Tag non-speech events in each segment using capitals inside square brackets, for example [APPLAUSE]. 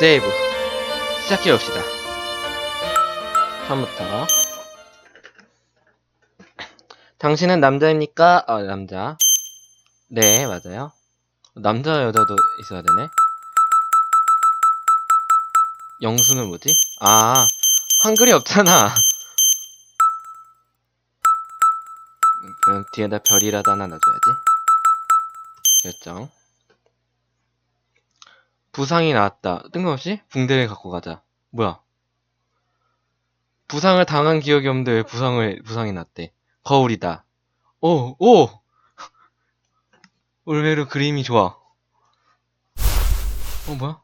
세이브 시작해 봅시다. 처음부터 당신은 남자입니까? 어 남자. 네 맞아요. 남자 여자도 있어야 되네. 영수는 뭐지? 아 한글이 없잖아. 그럼 뒤에다 별이라도 하나 놔줘야지. 결정. 부상이 나왔다. 뜬금없이 붕대를 갖고 가자. 뭐야? 부상을 당한 기억이 없는데 왜 부상을 부상이 났대? 거울이다. 오, 오! [LAUGHS] 의외로 그림이 좋아. 어, 뭐야?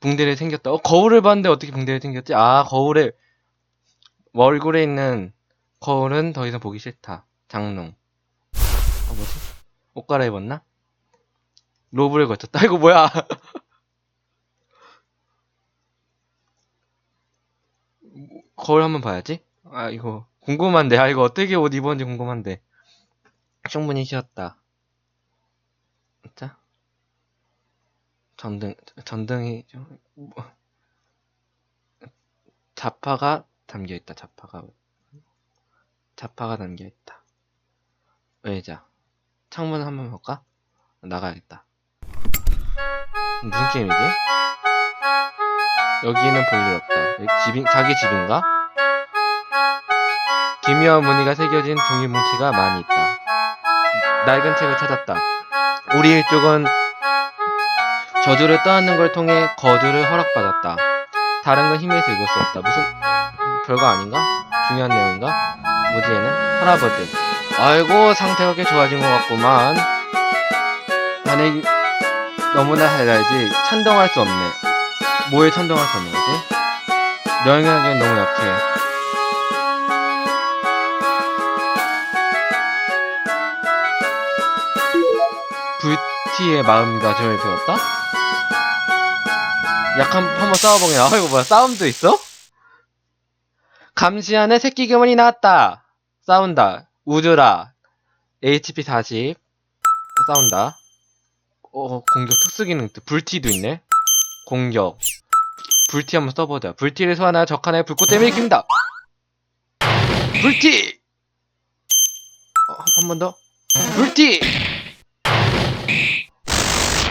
붕대를 생겼다. 어, 거울을 봤는데 어떻게 붕대를 생겼지? 아, 거울에, 얼굴에 있는 거울은 더 이상 보기 싫다. 장롱. 어, 뭐지? 옷 갈아입었나? 로브를 거쳤다. 이거 뭐야? [LAUGHS] 거울 한번 봐야지. 아, 이거 궁금한데. 아, 이거 어떻게 옷 입었는지 궁금한데. 충분히 쉬었다. 자. 전등, 전등이 좀, 뭐, [LAUGHS] 자파가 담겨 있다, 자파가. 자파가 담겨 있다. 의자. 창문 한번 볼까? 나가야겠다. 무슨 게임이지? 여기는 볼일 없다. 집인, 자기 집인가? 기묘한 무늬가 새겨진 종이 뭉치가 많이 있다. 낡은 책을 찾았다. 우리 일족은 저주를 떠안는 걸 통해 거주를 허락받았다. 다른 건 힘에서 읽을 수 없다. 무슨 별거 아닌가? 중요한 내용인가? 뭐지 얘는? 할아버지. 아이고 상태가 꽤 좋아진 것 같구만. 자네 너무나 잘 알지. 찬동할 수 없네. 뭐에 찬동할 수 없는 거지? 명령하기엔 너무 약해. 불티의 마음가짐을 배웠다? 약한 한번 싸워보게. 아 이거 뭐야? 싸움도 있어? 감시하는 새끼 괴물이 나왔다. 싸운다. 우주라. HP 40. 싸운다. 어, 공격 특수 기능, 불티도 있네. 공격. 불티 한번 써보자. 불티를 소환하여 적 하나의 불꽃댐을 일으킵니다. 불티! 어, 한 번 더. 불티!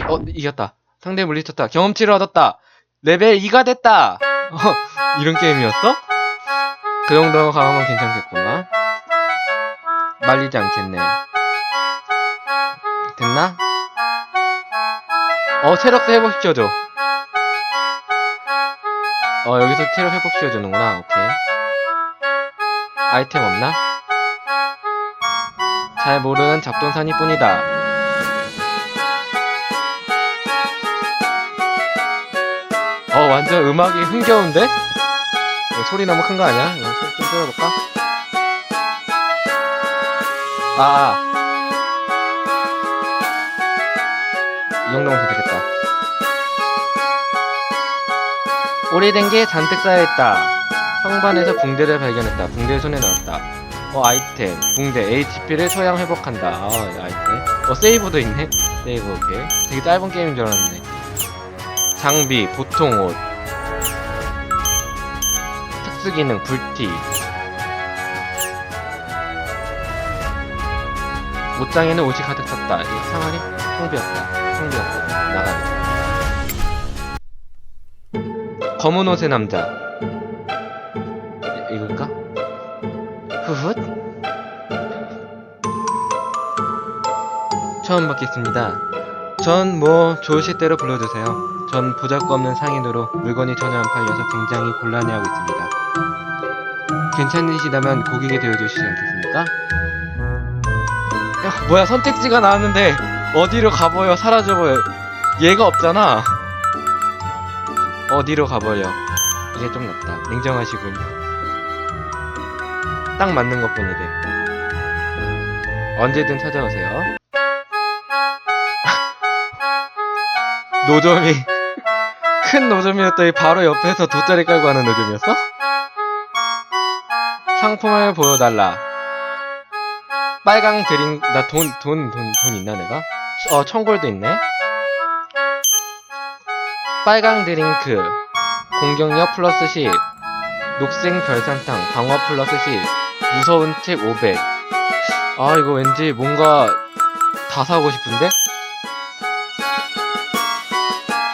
어, 이겼다. 상대 물리쳤다. 경험치를 얻었다. 레벨 2가 됐다. 어, 이런 게임이었어? 그 정도 강하면 괜찮겠구만. 말리지 않겠네. 됐나? 어, 체력도 회복시켜줘. 어, 여기서 체력 회복시켜주는구나. 오케이. 아이템 없나? 잘 모르는 잡동사니 뿐이다. 어, 완전 음악이 흥겨운데? 이거 소리 너무 큰 거 아니야? 이거 소리 좀 줄여볼까? 아. 이 정도면 되겠다. 오래된 게 잔뜩 쌓여있다. 성반에서 붕대를 발견했다. 붕대를 손에 넣었다. 어, 아이템. 붕대. HP를 소양 회복한다. 아, 이 아이템. 어, 세이브도 있네? 세이브, 오케이. 되게 짧은 게임인 줄 알았는데. 장비, 보통 옷. 특수 기능, 불티. 옷장에는 옷이 가득 찼다. 이 상하리? 텅 비었다. 나가네. 검은 옷의 남자. 이- 이걸까? 후훗? 처음 뵙겠습니다. 전 뭐 좋으실 대로 불러주세요. 전 보잘것 없는 상인으로 물건이 전혀 안 팔려서 굉장히 곤란해하고 있습니다. 괜찮으시다면 고객이 되어주시지 않겠습니까? 야, 뭐야 선택지가 나왔는데 어디로 가버려? 사라져버려 얘가 없잖아. 어디로 가버려? 이게 좀 낫다. 냉정하시군요. 딱 맞는 것 뿐이래. 언제든 찾아오세요. [LAUGHS] 노점이 [LAUGHS] 큰 노점이었더니 바로 옆에서 돗자리 깔고 하는 노점이었어? 상품을 보여달라. 빨강 드링 나 돈 돈 돈 돈 있나 내가? 어 청골도 있네. 빨강 드링크 공격력 플러스 10 녹색 별산탕 방어 플러스 10 무서운 책 500 아 이거 왠지 뭔가 다 사고 싶은데?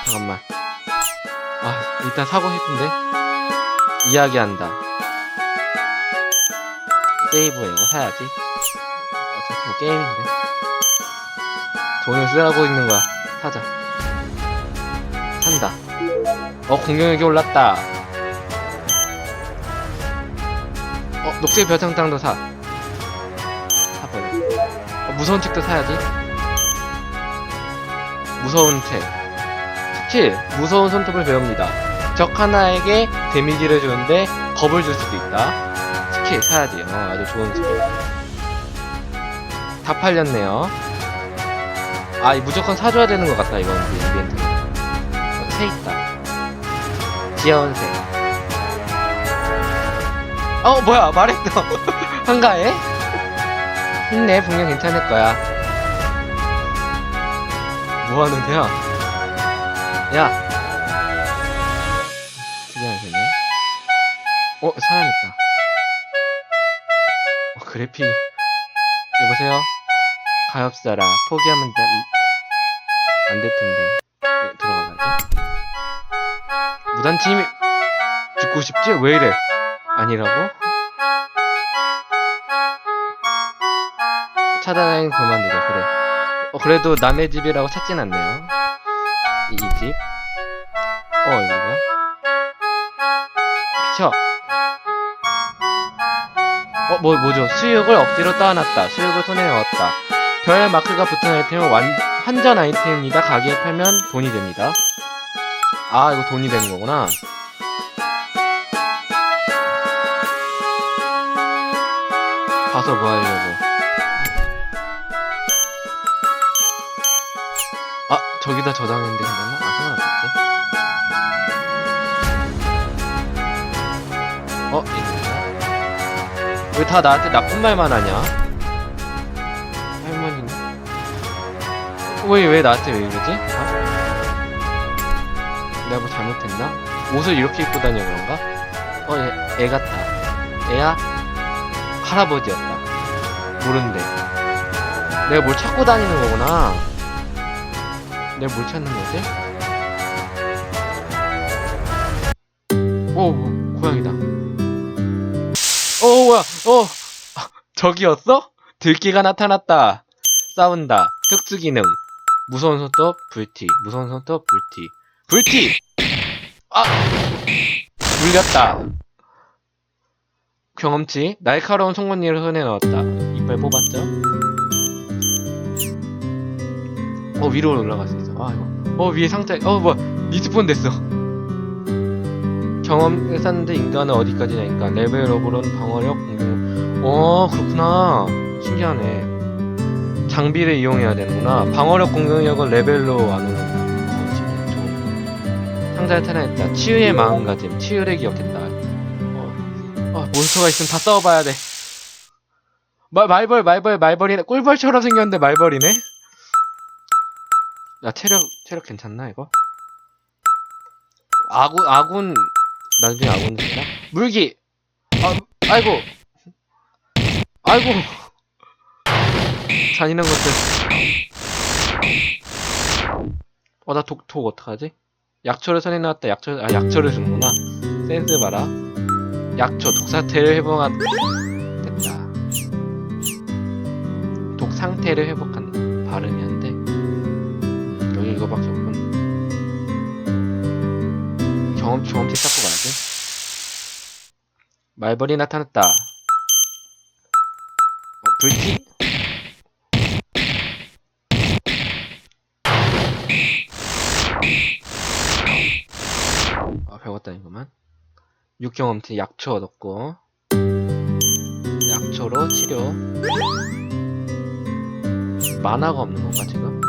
잠깐만. 아 일단 사고 싶은데? 이야기한다. 세이브해 이거 사야지. 어차피 뭐 게임인데 돈을 쓰라고 있는 거야. 사자. 산다. 어 공격력이 올랐다. 어 녹색 별장탕도 사. 사버려. 어, 무서운 책도 사야지. 무서운 책. 스킬 무서운 손톱을 배웁니다. 적 하나에게 데미지를 주는데 겁을 줄 수도 있다. 스킬 사야지. 어 아주 좋은 스킬 다 팔렸네요 아, 이 무조건 사줘야 되는 것 같다, 이건, 이 이벤트. 어, 새 있다. 귀여운 새. 어, 뭐야, 말했어. [LAUGHS] 한가해? 힘내, 분명 괜찮을 거야. 뭐 하는 새야? 야! 특이한 새네. 어, 사람 있다. 어, 그래픽. 여보세요? 가엾어라. 포기하면 안 될 텐데. 예, 들어가봐야지. 무단침입! 죽고 싶지? 왜 이래? 아니라고? 차단하긴 그만두자, 그래. 어, 그래도 남의 집이라고 찾진 않네요. 이, 이 집. 어, 이거 뭐야? 비켜! 어, 뭐, 뭐죠? 수육을 억지로 떠안았다. 수육을 손에 넣었다. 별 마크가 붙은 아이템은 완, 환전 아이템입니다. 가게에 팔면 돈이 됩니다. 아, 이거 돈이 되는 거구나. 가서 뭐 하려고. 아, 저기다 저장했는데 괜찮나? 아, 상관없겠지? 어? 왜 다 나한테 나쁜 말만 하냐? 왜, 왜 나한테 왜 이러지? 어? 내가 뭐 잘못했나? 옷을 이렇게 입고 다녀 그런가? 어, 애, 애 같다. 애야? 할아버지였다. 모른대. 내가 뭘 찾고 다니는 거구나. 내가 뭘 찾는 거지? 오, 고양이다. 어, 뭐야, 어, 아, [LAUGHS] 저기였어? 들기가 나타났다. 싸운다. 특수 기능. 무서운 손톱, 불티. 무서운 손톱, 불티. 불티! 아! 물렸다. 경험치. 날카로운 송곳니를 손에 넣었다. 이빨 뽑았죠? 어, 위로 올라갈 수 있어. 아, 이거. 어, 위에 상자, 어, 뭐야. 리스폰 됐어. 경험 했었는데 인간은 어디까지냐니까. 레벨업으로는 방어력, 공격. 어, 그렇구나. 신기하네. 장비를 이용해야 되는구나. 방어력, 공격력은 레벨로. 좋은. 상자를 탈환했다. 치유의 마음가짐. 치유를 기억했다. 어, 어, 몬스터가 있으면 다 싸워봐야 돼. 말, 말벌, 말벌, 말벌이네. 꿀벌처럼 생겼는데 말벌이네? 야, 체력, 체력 괜찮나, 이거? 아군, 아군, 나중에 아군 된다? 물기! 아, 아이고! 아이고! 잔인한 것들. 어, 나 독, 독 어떡하지? 약초를 손에 넣었다. 약초, 아, 약초를 주는구나. 센스 봐라. 약초, 독사태를 회복한, 됐다. 독 상태를 회복한, 발음이 안 돼. 여기 이거밖에 없군. 경험, 경험치 쌓고 가야지. 말벌이 나타났다. 어, 불티? 아, 배웠다, 이거만. 육경험치 약초 얻었고. 약초로 치료. 만화가 없는 건가, 지금?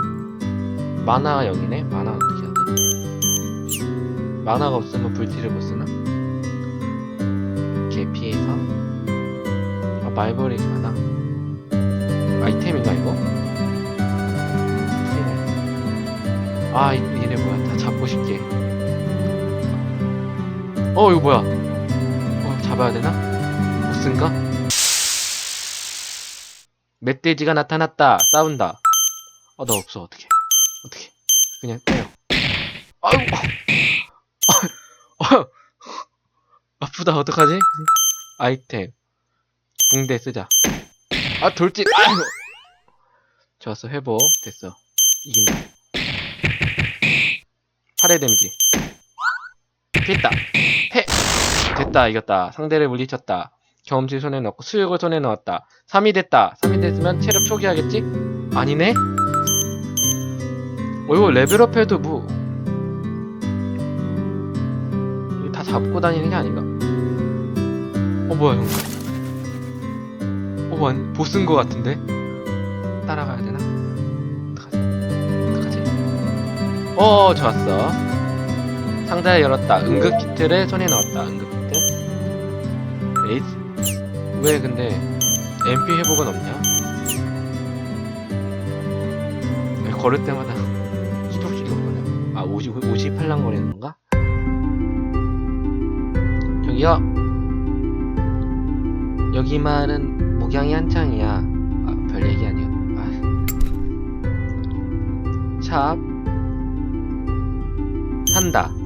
만화가 여기네? 만화 어떻게 해야 돼? 만화가 없으면 불티를 못 쓰나? 이렇게 피해서. 아, 말벌이 많아. 아이템인가, 이거? 틀리네. 아, 이- 얘네 뭐야. 다 잡고 싶게. 어 이거 뭐야? 어 잡아야 되나? 보스인가? 멧돼지가 나타났다. 싸운다. 어나 없어. 어떻게 어떻게 그냥 때려. 아이고 아, 아프다. 어떡하지? 아이템. 붕대 쓰자. 아 돌진. 아이고 좋았어. 회복. 됐어. 이긴다. 8회 데미지 됐다 해 됐다 이겼다 상대를 물리쳤다 경험치 손에 넣고 수육을 손에 넣었다 3이 됐다 3이 됐으면 체력 초기하겠지? 아니네? 어 이거 레벨업 해도 뭐 이거 다 잡고 다니는 게 아닌가? 어 뭐야 형 어, 완 보스인 것 같은데? 따라가야 되나? 어떡하지? 어떡하지? 어, 좋았어. 상자를 열었다. 응급 키트를 손에 넣었다. 응급 키트. 에이스. 왜 근데 MP 회복은 없냐? 왜 걸을 때마다 [LAUGHS] 수족식이 없거든. 아, 50, 58랑 거리는 건가? 저기요. 여기 말은 목양이 한창이야. 아, 별 얘기 아니야. 아. 샵. 산다.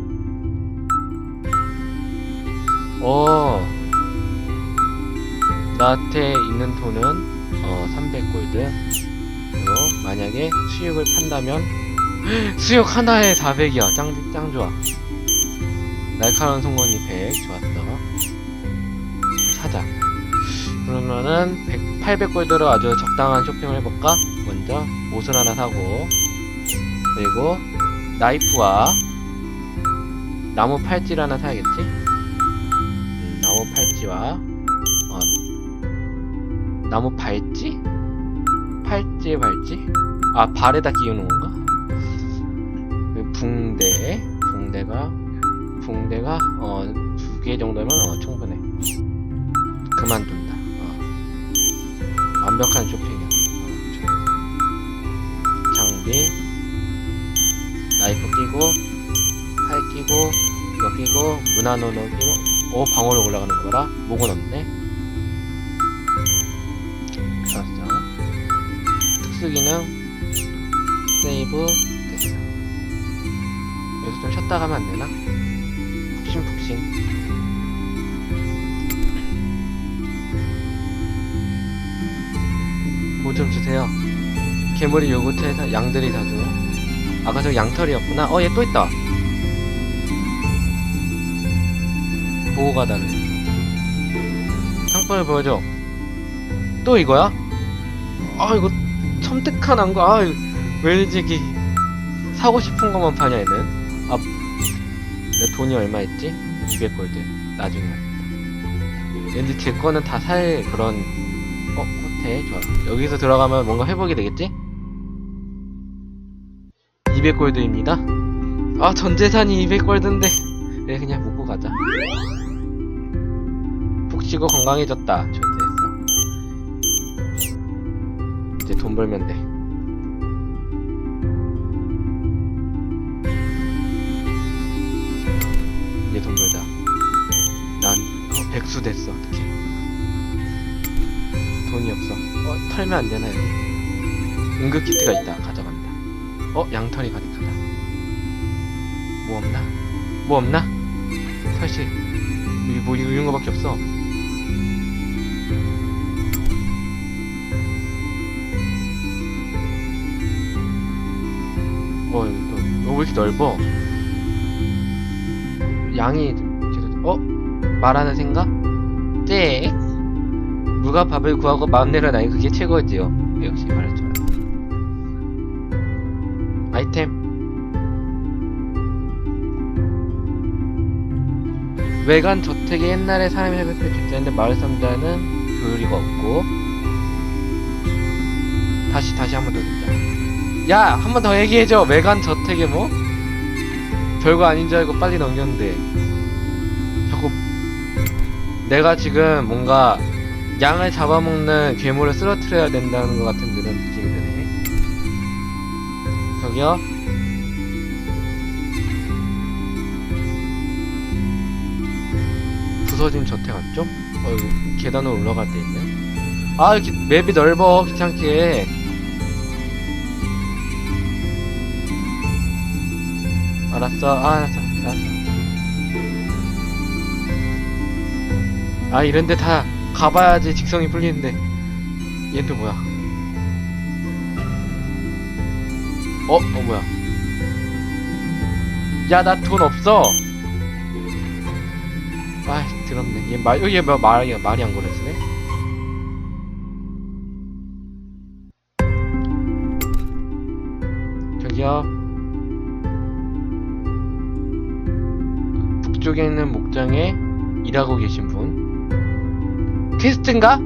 어. 나한테 있는 돈은 어 300골드. 그리고 만약에 수육을 판다면 [GASPS] 수육 하나에 400이야. 짱, 짱 좋아. 날카로운 송곳니 100 좋았어. 사자. 그러면은 100, 800골드로 아주 적당한 쇼핑을 해볼까? 먼저 옷을 하나 사고 그리고 나이프와 나무 팔찌를 하나 사야겠지? 팔찌와 어, 나무 발찌? 팔찌 발찌? 아 발에다 끼우는 건가? 그리고 붕대 붕대가 붕대가 어 두 개 정도면 어, 충분해 그만둔다 어. 완벽한 쇼핑이야 어. 장비 나이프 끼고 팔 끼고 이거 끼고 문화노노 끼고 오 방어력 올라가는 거라 목은 없네? 좋았어 특수 기능. 세이브. 됐어. 여기서 좀 쉬었다 가면 안 되나? 푹신푹신. 뭐 좀 주세요. 괴물이 요구트에서 양들이 자주 아까 저 양털이었구나. 어, 얘 또 있다. 보호가 다르. 상품을 보여줘. 또 이거야? 아, 이거 섬뜩한 안 거. 아, 이거 왠지 이게 사고 싶은 것만 파냐, 얘는. 아, 내 돈이 얼마 있지? 200골드. 나중에. 왠지 제 거는 다 살 그런, 어, 호텔. 좋아. 여기서 들어가면 뭔가 회복이 되겠지? 200골드입니다. 아, 전 재산이 200골드인데. 그래, 그냥 묵고 가자. 푹 쉬고 건강해졌다. 좋됐어. 이제 돈 벌면 돼. 이제 돈 벌자. 난 어, 백수 됐어. 어떡해. 돈이 없어. 어, 털면 안 되나, 여기? 응급 키트가 있다. 가져간다. 어? 양털이 가득하다. 뭐 없나? 뭐 없나? 사실 여기 뭐 이거 이런 거밖에 없어. 어, 여기 또, 어, 왜 이렇게 넓어? 양이, 어? 말하는 생각? 네. 누가 밥을 구하고 마음대로 나이 그게 최고지요. 역시 말할 줄 알아. 아이템 외관 저택이 옛날에 사람이 때 주자인데 마을 상자는 교류가 없고 다시 다시 한 번 더 듣자 야 한 번 더 얘기해줘 외관 저택이 뭐? 별거 아닌 줄 알고 빨리 넘겼는데 자꾸 내가 지금 뭔가 양을 잡아먹는 괴물을 쓰러뜨려야 된다는 것 같은 그런 느낌이 드네 저기요 부서진 저택 안쪽? 어, 계단으로 올라갈 데 있네. 아, 이렇게 맵이 넓어, 귀찮게. 알았어, 아, 알았어, 알았어. 아, 이런데 다 가봐야지 직성이 풀리는데. 얘는 또 뭐야? 어? 어, 뭐야? 야, 나 돈 없어! 아, 더럽네. 얘 말, 얘 말, 말이, 말이 안 걸어지네? 북쪽에 있는 목장에 일하고 계신 분. 퀘스트인가?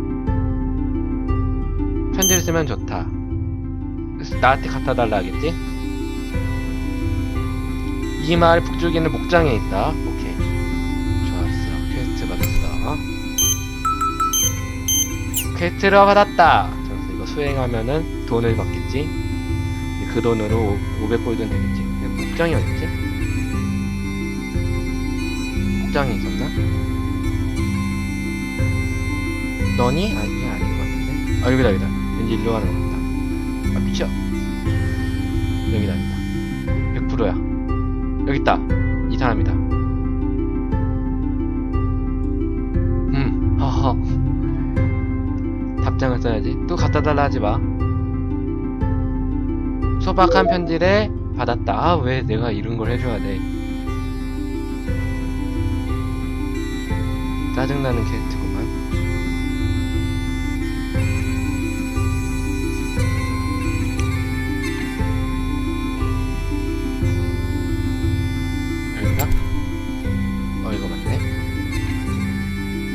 편지를 쓰면 좋다. 그래서 나한테 갖다 달라 하겠지? 이 마을 북쪽에 있는 목장에 있다. 오케이. 좋았어. 퀘스트 받았어. 퀘스트를 받았다. 좋았어. 이거 수행하면은 돈을 받겠지? 그 돈으로 500골드는 되겠지? 목장이 어딨지? 목장이 있었나? 너니? 아니, 아닌 것 같은데? 아, 여기다, 여기다. 왠지 일로 가는 것 같다. 아, 미쳐. 여기다, 여기다. 100%야. 여기 있다. 이 사람이다. 음, 허허. 답장을 써야지. 또 갖다 달라 하지 마. 소박한 편지를 받았다. 아, 왜 내가 이런 걸 해줘야 돼. 짜증나는 캐릭터구만.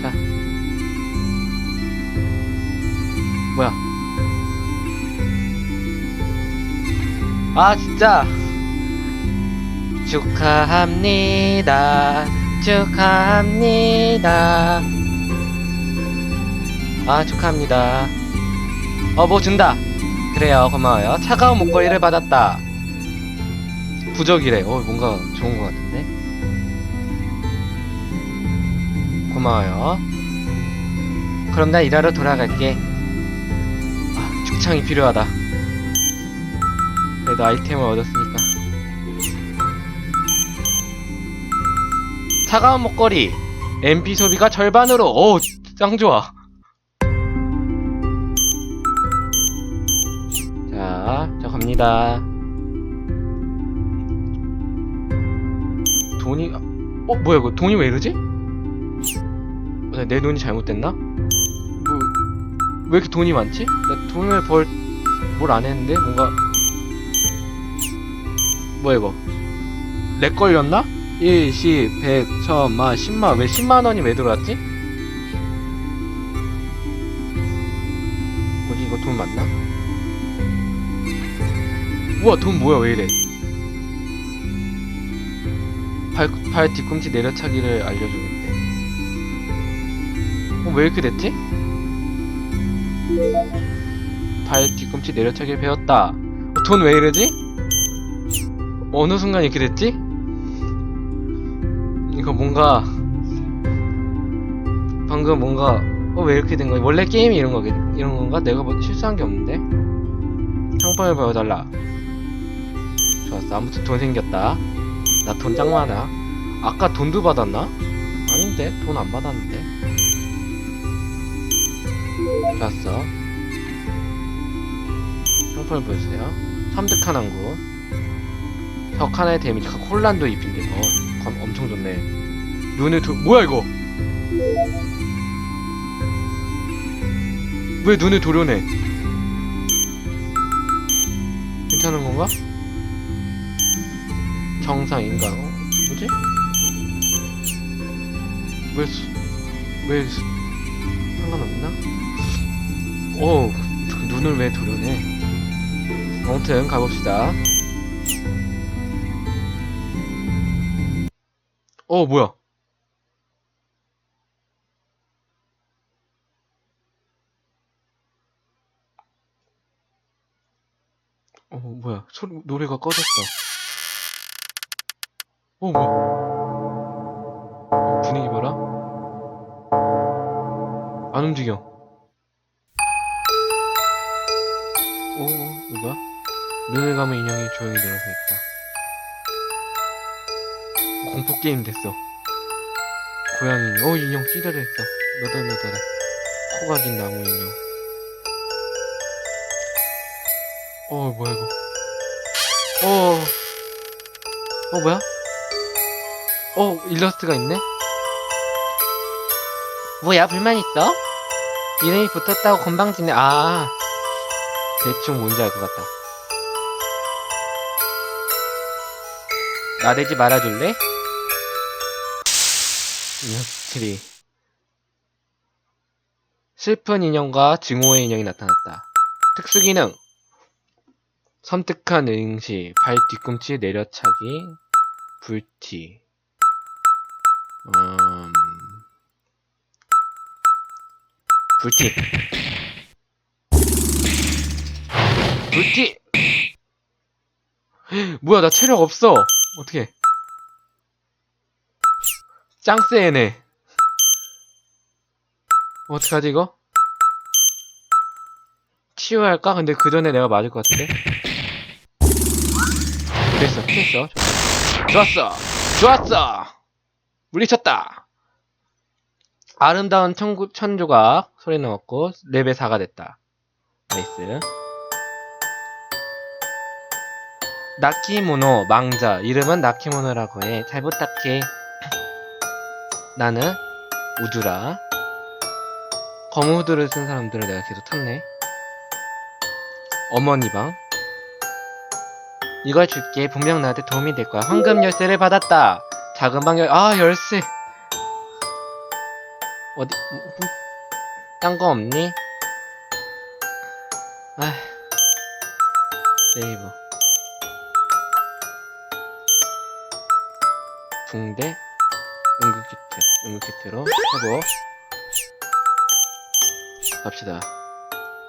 어. 뭐야? 아, 진짜! 축하합니다. 축하합니다. 아, 축하합니다. 어, 뭐 준다. 그래요, 고마워요. 차가운 목걸이를 받았다. 부적이래. 어, 뭔가 좋은 것 같은데? 고마워요. 그럼 나 일하러 돌아갈게. 아, 축창이 필요하다. 그래도 아이템을 얻었으니 차가운 목걸이. MP 소비가 절반으로. 오, 짱 좋아. 자, 자 갑니다. 돈이 어 뭐야 이거 돈이 왜 이러지? 어, 내 돈이 잘못됐나? 뭐 왜 이렇게 돈이 많지? 나 돈을 벌 뭘 안 했는데 뭔가 뭐야 이거 렉 걸렸나? 1, 10, 100, 1000만, 10만 왜 10만 원이 왜 들어왔지? 뭐지 이거 돈 맞나? 우와 돈 뭐야 왜 이래 발, 발 뒤꿈치 내려차기를 알려주는데 어, 왜 이렇게 됐지? 발 뒤꿈치 내려차기를 배웠다 어, 돈왜 이러지? 어느 순간 이렇게 됐지? 이거 뭔가 방금 뭔가 어 왜 이렇게 된 거야? 원래 게임이 이런 거겠 이런 건가? 내가 뭐 실수한 게 없는데? 상품을 보여달라. 좋았어. 아무튼 돈 생겼다. 나 돈 짱 많아. 아까 돈도 받았나? 아닌데? 돈 안 받았는데? 좋았어. 상품을 보여주세요. 섬뜩한 항구. 적 하나의 데미지가 콜란도 어 건- 엄청 좋네 눈을 두 뭐야 이거 왜 눈을 도려내 괜찮은 건가? 정상인가? 어? 뭐지? 왜, 수, 왜, 수, 상관없나? 오, 눈을 왜 도려내? 아무튼, 가봅시다. 어, 뭐야? 어, 뭐야? 소리, 노래가 꺼졌어. 어, 뭐야? 어, 분위기 봐라. 안 움직여. 오, 뭐야? 눈을 감은 인형이 조용히 늘어서 있다. 공포 게임 됐어. 고양이. 어, 인형 찌르르했어. 너덜너덜해. 코가 긴 나무 인형. 어, 뭐야 이거? 어, 어 뭐야? 어, 일러스트가 있네? 뭐야, 불만 있어? 이름이 붙었다고 건방 지네. 아, 대충 뭔지 알 것 같다. 나대지 말아줄래? 인형들이 슬픈 인형과 증오의 인형이 나타났다. 특수 기능 섬뜩한 응시, 발 뒤꿈치 내려차기, 불티. 음... 불티. 불티. [GASPS] 뭐야 나 체력 없어. 어떻게? 짱 세네. 어떡하지 이거? 치유할까? 근데 그 전에 내가 맞을 것 같은데? 됐어, 피했어. 좋았어! 좋았어! 물리쳤다! 아름다운 천구, 천조각 소리 넣었고 레벨 4가 됐다. 나이스. 나키모노 망자 이름은 나키모노라고 해. 잘 부탁해. 나는 우주라. 검은 후드를 쓴 사람들을 내가 계속 탔네. 어머니 방. 이걸 줄게. 분명 나한테 도움이 될 거야. 황금 열쇠를 받았다. 작은 방 열, 아, 열쇠. 어디, 딴 거 없니? 아, 네이버. 붕대, 응급키트, 응급키트로 해보. 갑시다.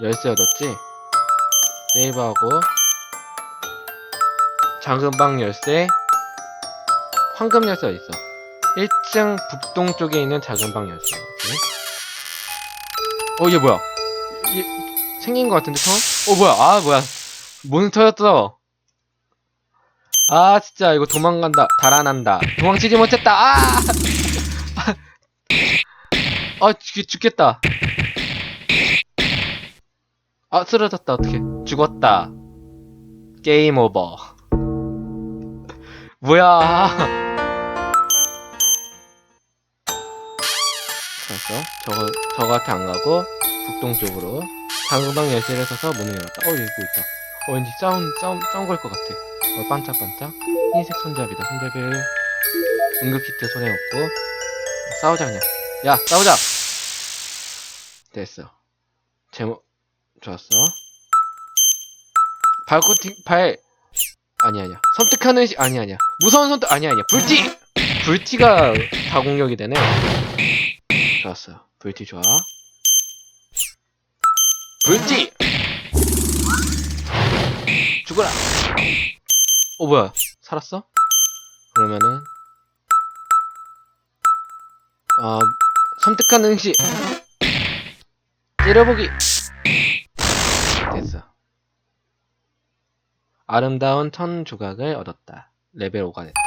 열쇠 얻었지? 네이버하고 작은 방 열쇠 황금 열쇠 있어? 1층 북동쪽에 있는 작은 방 열쇠. 어, 얘 뭐야? 얘 생긴 것 같은데 처음? 어, 뭐야? 아, 뭐야? 몬스터였어. 아, 진짜 이거 도망간다. 달아난다. 도망치지 못했다. 아! [LAUGHS] 아, 죽, 죽겠다. 아, 쓰러졌다. 어떻게? 죽었다. 게임 오버. 뭐야? 됐어. 저거, 저거한테 안 가고, 북동쪽으로. 장방 열쇠를 서서 문을 열었다. 어, 여기 있다. 어, 왠지 싸움, 싸움, 싸움 걸것 같아. 어, 반짝반짝. 흰색 손잡이다. 손잡이를 응급키트 손에 넣고. 싸우자, 그냥. 야, 싸우자! 됐어. 제목, 좋았어. 발코팅, 발, 아니, 아니야. 선택하는 시, 아니, 아니야. 무서운 선택, 아니, 아니야. 불티! 불티가 다 공격이 되네. 좋았어. 불티 좋아. 불티! 죽어라! 어, 뭐야. 살았어? 그러면은, 아, 선택하는 응시! 때려보기! 됐어. 아름다운 천 조각을 얻었다. 레벨 5가 됐다.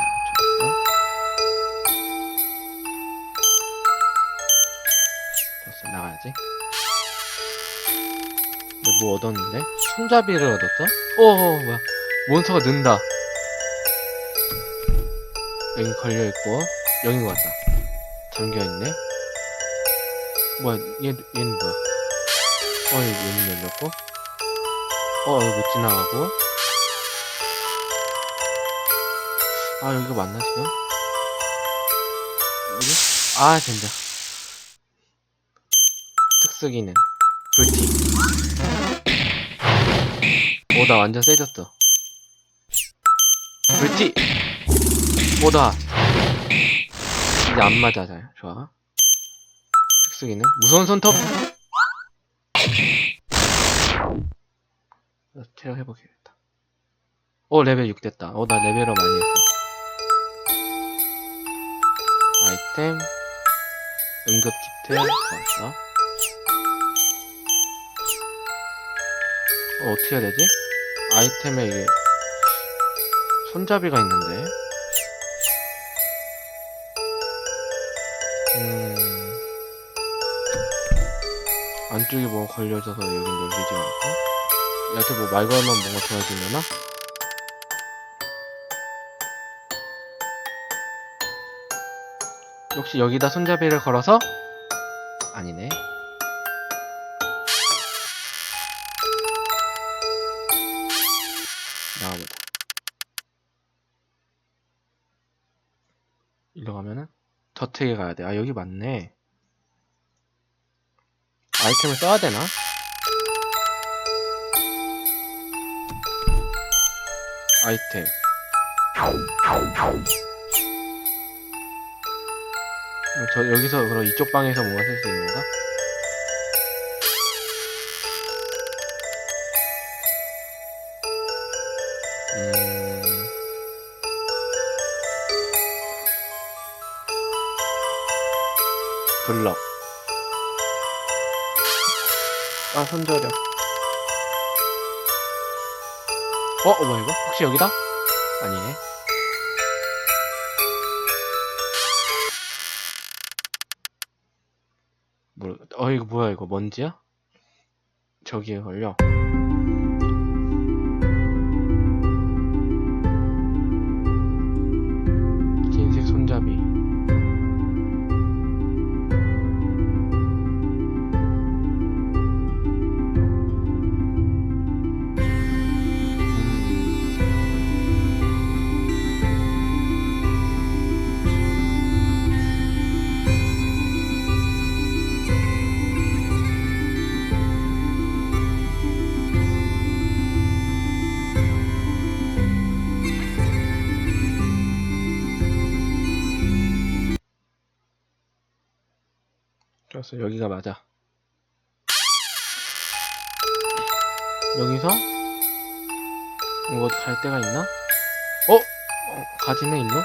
좋았어. 나가야지. 뭐 얻었는데? 손잡이를 얻었어? 오, 뭐야. 몬스터가 는다. 여기 걸려있고, 여긴 것 같다. 잠겨있네? 뭐야, 얘, 얘는 뭐야? 어, 얘는 열렸고. 어, 여기 못 지나가고. 아, 여기가 맞나, 지금? 여기? 아, 된다. 특수 기능. 불티. 오, 나 완전 세졌어. 불티! 뭐다. 이제 안 맞아 잘. 좋아. 특수 기능 무서운 손톱. 체력 해보겠다. 어 레벨 6 됐다. 어 나 레벨업 많이 했어. 아이템. 응급 키트 좋았어. 어 어떻게 해야 되지? 아이템에 이게 손잡이가 있는데. 안쪽에 뭐 걸려져서 여긴 열리지 않고 얘한테 뭐말 걸면 뭔가 도와주려나? 혹시 여기다 손잡이를 걸어서 아니네 나가보자 일로 가면은 저택에 가야 돼. 아 여기 맞네. 아이템을 써야 되나? 아이템. 어, 저 여기서 그럼 이쪽 방에서 뭔가 쓸 수 있는 건가? 아. 어, 어, 뭐야, 이거? 혹시 여기다? 아니네. 뭐, 어, 이거 뭐야, 이거 먼지야? 저기에 걸려. 좋았어, 여기가 맞아. 여기서 이거 갈 데가 있나? 어? 어 가지네 일로?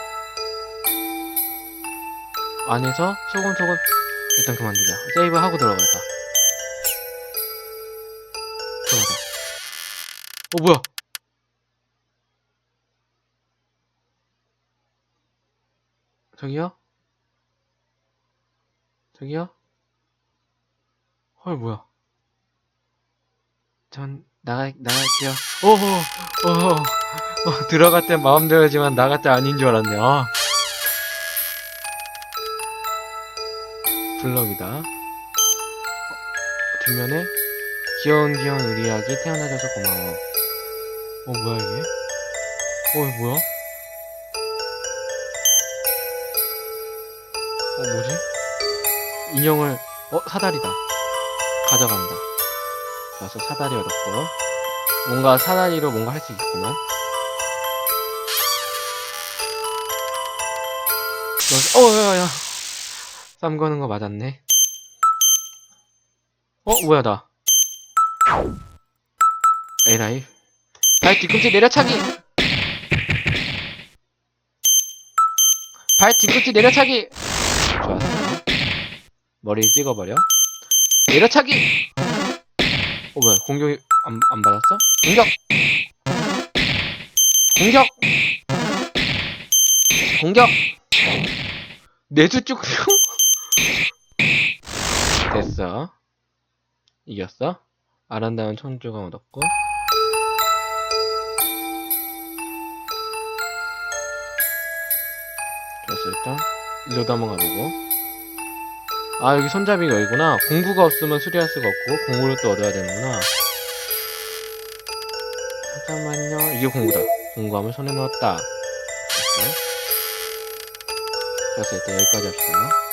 안에서 소곤소곤 일단 그만두자. 세이브 하고 들어가자. 들어가자. 어 뭐야? 저기요? 저기요? 헐 뭐야? 전 나가 나갈게요. 오호 오호 어, 들어갈 땐 마음대로지만 나갈 때 아닌 줄 알았네. 아 블럭이다. 어, 뒷면에 귀여운 귀여운 우리 아기 태어나줘서 고마워. 어 뭐야 이게? 어 이거 뭐야? 어 뭐지? 인형을 어 사다리다. 가져간다. 그래서 사다리 얻었고 뭔가 사다리로 뭔가 할 수. 그래서- 어, 야 야. 쌈 거는 거 맞았네. 어, 뭐야 나. 에라이. 발 뒤꿈치 내려차기. 발 뒤꿈치 내려차기. 좋았어. 머리 찍어버려. 내려차기. 어 뭐야 공격이 안, 안 받았어? 공격! 공격! 공격! 내수 쭉 [LAUGHS] 됐어 이겼어 아름다운 천조각 얻었고 좋았어 일단 일로도 한번 가보고 아 여기 손잡이가 여기구나. 공구가 없으면 수리할 수가 없고 공구를 또 얻어야 되는구나. 잠깐만요. 이게 공구다. 공구함을 손에 넣었다. 됐어 좋았어 일단 여기까지 합시다